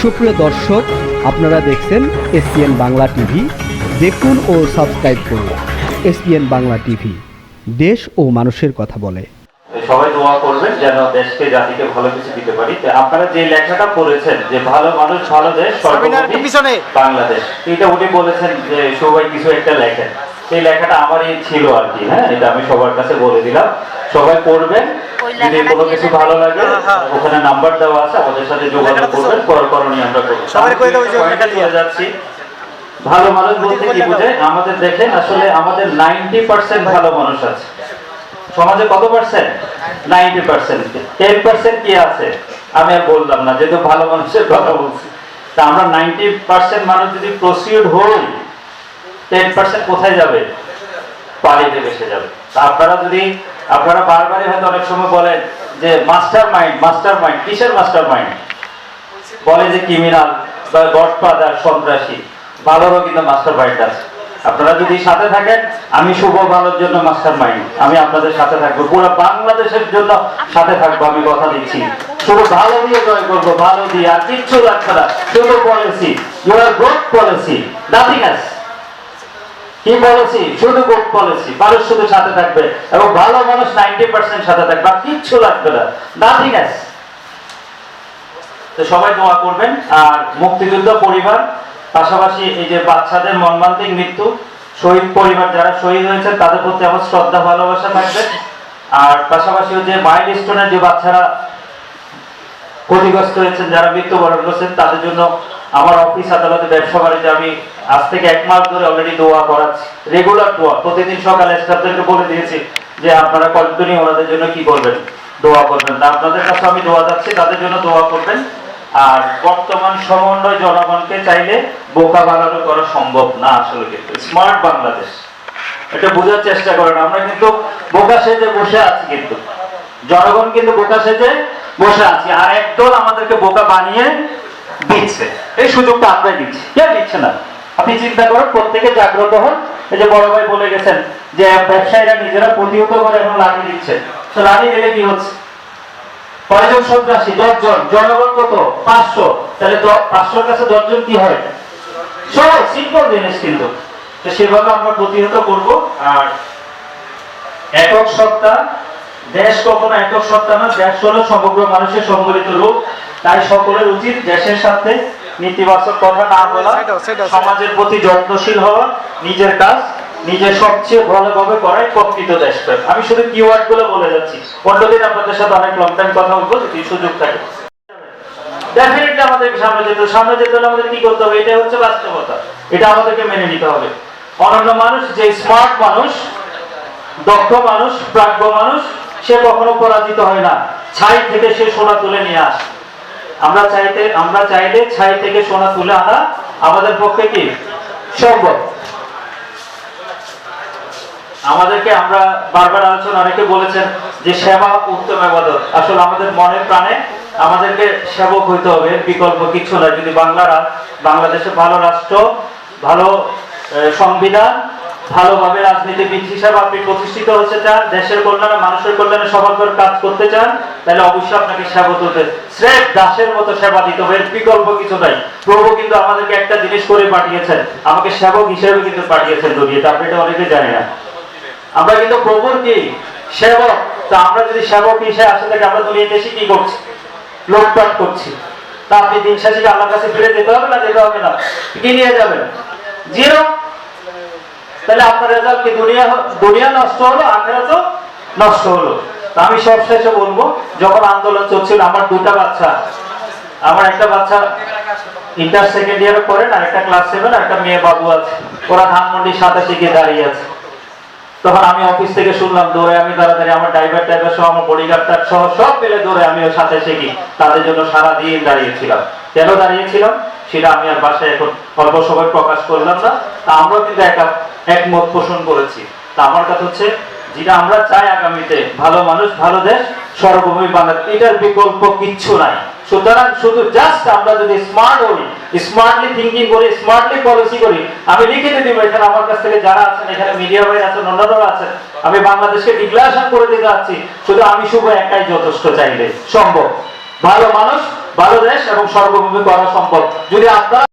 সুপ্রিয় দর্শক আপনারা দেখছেন এসপিএন বাংলা টিভি। দেখুন ও সাবস্ক্রাইব করুন এসপিএন বাংলা টিভি। দেশ ও মানুষের কথা বলে। সবাই দোয়া করবেন যেন দেশকে জাতিকে ভালো কিছু দিতে পারি। আপনারা যে লেখাটা পড়েছেন যে ভালো মানুষ ভালো দেশ পিছনে। বাংলাদেশ। এটা উনি বলেছেন যে সবাই কিছু একটা লেখেন। এই লেখাটা আমারই ছিল আর কি হ্যাঁ? এটা আমি সবার কাছে বলে দিলাম। সবাই পড়বেন যদি কোনো কিছু ভালো লাগে হ্যাঁ, হ্যাঁ। ওখানে নাম্বার দেওয়া আছে আমাদের সাথে যোগাযোগ করবেন পর করণীয় আমরা করব। সবাই কই দাও যে লেখা দিয়ে। চলে যাচ্ছি। ভালো মানুষ বলতে কি বোঝে আমাদের দেখেন আসলে আমাদের নাইনটি পার্সেন্ট ভালো মানুষ আছে। সমাজে কত percent ninety percent ten percent কি আছে? আমি আর বললাম না যেহেতু ভালো মানুষের কথা বলছি। তা আমরা নাইনটি পার্সেন্ট মানুষ যদি প্রসিউড হই টেন কোথায় যাবে? যাবে। আপনারা যদি, আপনারা বারবারই হয়তো অনেক সময় বলেন যে মাস্টার মাইন্ড মাস্টার মাইন্ড কিসের মাস্টার মাইন্ড বলে যে ক্রিমিনাল বা গডফাদার, সন্ত্রাসী। ভালোরও কিন্তু মাস্টার মাইন্ড আছে। আপনারা যদি সাথে থাকেন, আমি শুভ ভালোর জন্য মাস্টার মাইন্ড আমি আপনাদের সাথে থাকব। পুরো বাংলাদেশের জন্য সাথে থাকব, আমি কথা দিচ্ছি। শুধু ভালো দিয়ে জয় করব, ভালো দিয়ে আর কিচ্ছু লাগবে না। শুধু policy your growth policy nothing কি পলিসি শুধু গুড পলিসি মানুষ শুধু সাথে থাকবে এবং ভালো মানুষ নাইনটি পার্সেন্ট সাথে থাকবে আর কিচ্ছু লাগবে না। নাথিং এলস তো সবাই দোয়া করবেন। আর মুক্তিযুদ্ধ পরিবার, পাশাপাশি এই যে বাচ্চাদের মর্মান্তিক মৃত্যু, শহীদ পরিবার যারা শহীদ হয়েছে তাদের প্রতি আমার শ্রদ্ধা, ভালোবাসা থাকবে। আর পাশাপাশি যে মাইল স্টোনের যে বাচ্চারা ক্ষতিগ্রস্ত হয়েছেন, যারা মৃত্যুবরণ করছেন, তাদের জন্য আমার অফিস আদালতে ব্যবসা বাণিজ্য, আমি আজ থেকে এক মাস ধরে অলরেডি দোয়া করাচ্ছি। রেগুলার দোয়া, প্রতিদিন সকালে স্টাফদেরকে বলে দিয়েছি যে আপনারা কন্টিনিউ ওনাদের জন্য কি করবেন? দোয়া করবেন। তা আপনাদের কাছে আমি দোয়া যাচ্ছি তাদের জন্য দোয়া করবেন। আর বর্তমান সমন্বয় জনগণকে চাইলে বোকা বানানো করা সম্ভব না আসলে কিন্তু। স্মার্ট বাংলাদেশ। এটা বোঝার চেষ্টা করেন। আমরা কিন্তু বোকা সেজে বসে আছি কিন্তু। জনগণ কিন্তু বোকা সেজে বসে আছি, আর একদল আমাদেরকে বোকা বানিয়ে দিচ্ছে। এই সুযোগটা আমরাই দিচ্ছি। কে দিচ্ছে না। আপনি চিন্তা করেন, প্রত্যেকে জাগ্রত হন। এই যে বড় ভাই বলে গেছেন যে, ব্যবসায়ীরা নিজেরা প্রতিহত করে এখন লাঠি দিচ্ছে। তো লাঠি দিলে কি হচ্ছে? কয়জন সন্ত্রাসী? দশজন। জনগণ কত? পাঁচশো। তাহলে পাঁচশোর কাছে দশজন কি হয়? সহজ সিম্পল জিনিস কিন্তু। সেভাবে আমরা প্রতিহত করব। আর একক সত্তা দেশ কখনো একক সত্তা না দেশ হলো সমগ্র মানুষের সম্মিলিত রূপ। তাই সকলের উচিত দেশের সাথে নেতিবাচক কথা না বলা সমাজের প্রতি যত্নশীল হওয়া নিজের কাজ নিজের সবচেয়ে ভালোভাবে করাই প্রকৃত দেশপ্রেম আমি শুধু কিওয়ার্ডগুলো বলে যাচ্ছি। অন্যদিন আপনাদের সাথে অনেক লং টাইম কথা বলব যদি সুযোগ থাকে। ডেফিনেটলি আমাদের সামনে যেতে সামনে যেতে হলে আমাদের কি করতে হবে? এটা হচ্ছে বাস্তবতা। এটা আমাদেরকে মেনে নিতে হবে। অনন্য মানুষ যে স্মার্ট মানুষ দক্ষ মানুষ প্রাজ্ঞ মানুষ সে কখনো পরাজিত হয় না। ছাই থেকে সে সোনা তুলে নিয়ে আসে। আমরা চাইতে, আমরা চাইলে ছাই থেকে সোনা তুলে আনা আমাদের পক্ষে কি? সম্ভব। আমাদেরকে আমরা বারবার আলোচনা, অনেকে বলেছেন যে সেবা উত্তম আবাদত। আসলে আমাদের মনে প্রাণে আমাদেরকে সেবক হইতে হবে বিকল্প কিছু না যদি বাংলা রা- বাংলাদেশে ভালো রাষ্ট্র, ভালো সংবিধান ভালোভাবে রাজনীতিবিদ হিসাবে আপনি প্রতিষ্ঠিত হতে চান, দেশের কল্যাণে, মানুষের কল্যাণে সবার কাজ করতে চান, তাহলে অবশ্যই আপনাকে সেবা করতে স্রেফ দাসের মতো সেবা দিতে হবে বিকল্প কিছু নাই। প্রভু কিন্তু আমাদেরকে একটা জিনিস করে পাঠিয়েছেন, আমাকে সেবক হিসেবে কিন্তু পাঠিয়েছেন দুনিয়াতে, আপনি এটা অনেকে জানি না। আমরা কিন্তু প্রভুর কি? সেবক। তা আমরা যদি সেবক হিসেবে আসে থাকি, আমরা দুনিয়াতে এসে কি করছি? লোকপাট করছি। তা আপনি দিন শেষে আল্লাহর কাছে ফিরে যেতে হবে না, যেতে হবে না? কি নিয়ে যাবেন? জিরো? তাহলে আপনার রেজাল্ট কি? দুনিয়া দুনিয়া নষ্ট হলো আখেরা নষ্ট হলো। আমি সব শেষে বলব, যখন আন্দোলন চলছিল, আমার দুটা বাচ্চা, আমার একটা বাচ্চা ইন্টার সেকেন্ড ইয়ারে পড়ে না, একটা ক্লাস সেভেন একটা মেয়ে বাবু আছে। ওরা ধানমন্ডির সাতাশে গিয়ে দাঁড়িয়ে আছে। তখন আমি অফিস থেকে শুনলাম, দৌড়ে আমি তাড়াতাড়ি আমার ড্রাইভার টাইভার সহ, আমার বডিগার্ড টার সহ সব মিলে দৌড়ে আমি ওর সাথে শিখি তাদের জন্য সারা দিন দাঁড়িয়েছিলাম। কেন দাঁড়িয়েছিলাম? সেটা আমি আর বাসায় এখন অল্প সময় প্রকাশ করলাম না। তা আমরাও কিন্তু এক একমত পোষণ করেছি। তা আমার কথা হচ্ছে, যেটা আমরা চাই আগামীতে, ভালো মানুষ, ভালো দেশ, সর্বভূমি বাংলাদেশ, এটার বিকল্প কিচ্ছু নাই। সুতরাং শুধু জাস্ট আমরা যদি স্মার্ট হই স্মার্টলি থিঙ্কিং করি স্মার্টলি পলিসি করি, আমি লিখে দিব, এখানে আমার কাছ থেকে যারা আছেন, এখানে মিডিয়া ভাই আছেন, অন্যান্যরা আছেন, আমি বাংলাদেশকে ডিক্লারেশন করে দিতে যাচ্ছি। শুধু আমি শুভ একাই যথেষ্ট চাইলে সম্ভব। ভালো মানুষ, ভালো দেশ এবং সর্বভূমি করা সম্ভব যদি আপনারা